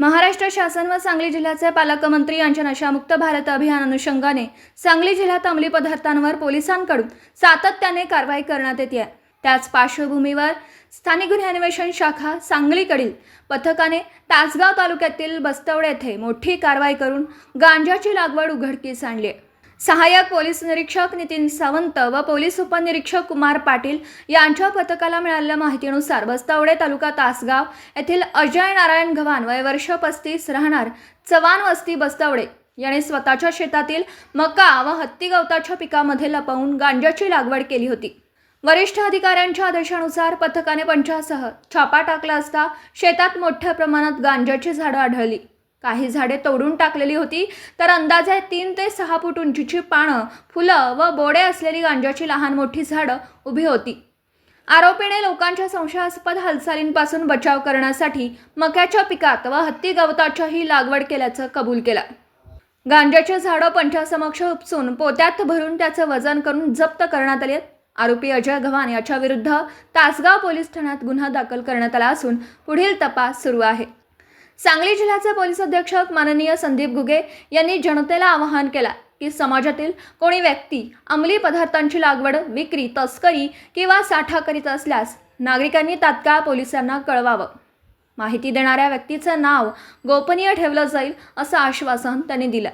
महाराष्ट्र शासन व सांगली जिल्ह्याचे पालकमंत्री यांच्या नशामुक्त भारत अभियान अनुषंगाने सांगली जिल्ह्यात अंमली पदार्थांवर पोलिसांकडून सातत्याने कारवाई करण्यात येते आहे. त्याच पार्श्वभूमीवर स्थानिक गुन्हे अन्वेषण शाखा सांगलीकडील पथकाने तासगाव तालुक्यातील बस्तवडे येथे मोठी कारवाई करून गांजाची लागवड उघडकीस आणली आहे. सहाय्यक पोलीस निरीक्षक नितीन सावंत व पोलीस उपनिरीक्षक कुमार पाटील यांच्या पथकाला मिळालेल्या माहितीनुसार बस्तावडे तालुका तासगाव येथील अजय नारायण गव्हाण वय वर्ष पस्तीस राहणार चव्हाण वस्ती बस्तावडे. याने स्वतःच्या शेतातील मका व हत्ती गवताच्या पिकामध्ये लपवून गांजाची लागवड केली होती. वरिष्ठ अधिकाऱ्यांच्या आदेशानुसार पथकाने पंचासह छापा टाकला असता शेतात मोठ्या प्रमाणात गांजाची झाडं आढळली. काही झाडे तोडून टाकलेली होती. तर अंदाजे तीन ते सहा फूट उंचीची पानं फुलं व बोडे असलेली गांजाची लहान मोठी झाडं उभी होती. आरोपीने लोकांच्या संशयास्पद हालचालींपासून बचाव करण्यासाठी मक्याच्या पिकात व हत्ती गवताच्याही लागवड केल्याचं कबूल केलं. गांजाचे झाडं पंचासमक्ष उपसून पोत्यात भरून त्याचं वजन करून जप्त करण्यात आले आरोपी अजय गव्हाण याच्याविरुद्ध तासगाव पोलीस ठाण्यात गुन्हा दाखल करण्यात आला असून पुढील तपास सुरू आहे. सांगली जिल्ह्याचे पोलीस अधीक्षक माननीय संदीप घुगे यांनी जनतेला आवाहन केला की समाजातील कोणी व्यक्ती अंमली पदार्थांची लागवड विक्री तस्करी किंवा साठा करीत असल्यास नागरिकांनी तात्काळ पोलिसांना कळवावं. माहिती देणाऱ्या व्यक्तीचं नाव गोपनीय ठेवलं जाईल असं आश्वासन त्यांनी दिलं.